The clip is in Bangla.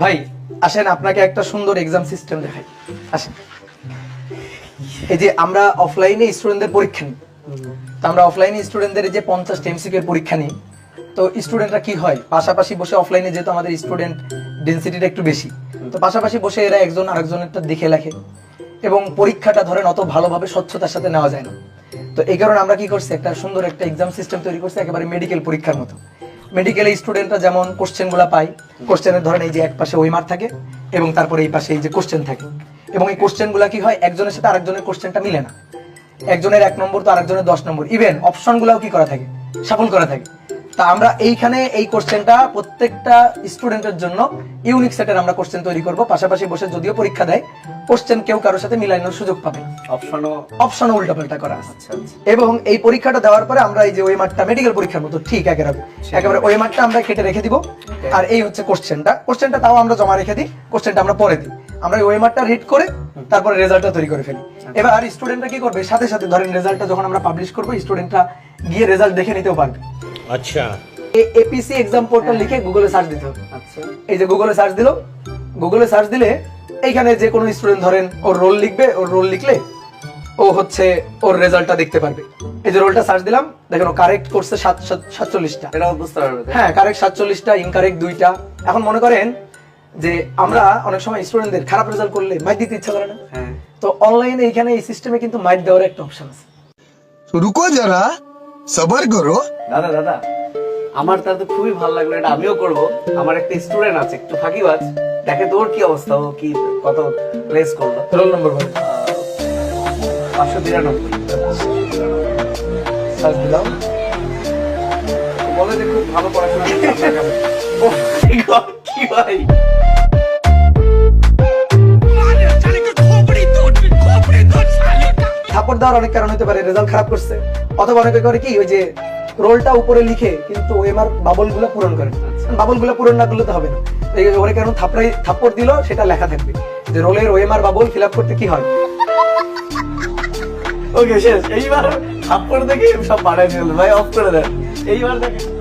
ভাই, আসেন, আপনাকে একটা সুন্দর এক্সাম সিস্টেম দেখাই। আসেন। এই যে আমরা অফলাইনে স্টুডেন্টদের পরীক্ষা নিই। তো আমরা অফলাইনে স্টুডেন্টদের যে পঞ্চাশটা এমসিকিউ এর পরীক্ষা নিই। তো স্টুডেন্টরা কি হয়? পাশাপাশি বসে অফলাইনে যেহেতু আমাদের স্টুডেন্ট ডেন্সিটিটা একটু বেশি, তো পাশাপাশি বসে এরা একজন আরেকজনেরটা দেখে লেখে। এবং পরীক্ষাটা ধরেন অত ভালোভাবে স্বচ্ছতার সাথে নেওয়া যায় না। তো এই কারণে আমরা কি করছি? একটা সুন্দর একটা এক্সাম সিস্টেম তৈরি করছি, একেবারে মেডিকেল পরীক্ষার মতো। মেডিকেলে স্টুডেন্টরা যেমন কোশ্চেনগুলা পায় কোশ্চেনের ধরেন এই যে এক পাশে ওইমার থাকে এবং তারপরে এই পাশে এই যে কোশ্চেন থাকে। এবং এই কোশ্চেনগুলা কি হয়? একজনের সাথে আরেকজনের কোশ্চেনটা মিলে না। একজনের এক নম্বর তো আরেকজনের দশ নম্বর। ইভেন অপশন গুলাও কি করা থাকে? সাফল করা থাকে। তা আমরা এইখানে এই কোশ্চেনটা প্রত্যেকটা স্টুডেন্টের জন্য ইউনিক সেটের আমরা কোশ্চেন তৈরি করব পাশাপাশি বসে যদিও পরীক্ষা দেয় কোশ্চেন কেউ কারোর সাথে মিলানোর সুযোগ পাবে না। অপশনও অপশন উল্টাপাল্টা করা আছে। আচ্ছা আচ্ছা। এবং এই পরীক্ষাটা দেওয়ার পরে আমরা এই যে ওই মাঠটা মেডিকেল পরীক্ষার মতো ঠিক একেবারে একেবারে ওই মাঠটা আমরা কেটে রেখে দিব। আর এই হচ্ছে কোশ্চেনটা। কোশ্চেনটা তাও আমরা জমা রেখে দিই কোশ্চেনটা আমরা পরে দিই। আমরা ওই মাঠটা রিড করে তারপরে রেজাল্টটা তৈরি করে ফেলি। এবার স্টুডেন্টরা কি করবে? সাথে সাথে ধরেন রেজাল্টটা যখন আমরা পাবলিশ করব স্টুডেন্টরা গিয়ে রেজাল্ট দেখে নিতেও পারবে। আচ্ছা। এই এপিসি এক্সাম পোর্টাল লিখে গুগলে সার্চ দিতে হবে। আচ্ছা। এই যে গুগলে সার্চ দিল গুগলে সার্চ দিলে এইখানে যে কোনো স্টুডেন্ট ধরেন ওর রোল লিখবে ওর রোল লিখলে ও হচ্ছে ওর রেজাল্টটা দেখতে পারবে। এই যে রোলটা সার্চ দিলাম দেখেন ও কারেক্ট করছে সাতচল্লিশটা। এটা বুঝতে পারবে হ্যাঁ কারেক্ট সাতচল্লিশটা ইনকারেক্ট দুইটা। এখন মনে করেন যে আমরা অনেক সময় স্টুডেন্টদের খারাপ রেজাল্ট করলে মাইট দিতে ইচ্ছা করে না। হ্যাঁ। তো অনলাইনে এইখানে এই সিস্টেমে কিন্তু মাইট দেওয়ার একটা অপশন আছে। রুকো যারা সবার করো দাদা দাদা আমার তাতে খুবই ভালো লাগল এটা আমিও করব। আমার একটা স্টুডেন্ট আছে একটু ফাঁকিবাজ দেখে তোর কি অবস্থা ও কি কত প্লেস করল? রোল নম্বর বল পাঁচশো তিরানব্বই। বলে যে খুব ভালো পড়াশোনা ও কি ভাই? থাপড় দেওয়ার অনেক কারণ হতে পারে রেজাল্ট খারাপ করছে। অথবা অনেকে করে কি ওই যে রোলটা উপরে লিখে কিন্তু ওই বাবলগুলো পূরণ করে। বাবলগুলো পূরণ না করলে তো হবে না। ওরে কারণ থাপড়াই থাপ্পড় দিল সেটা লেখা থাকবে। যে রোলের ওএমআর বাবল ফিল আপ করতে কি হয়? ওকে শেষ। এইবার থাপ্পড় দেখে সব বাড়াই নিল ভাই অফ করে দেন। এইবার দেখেন।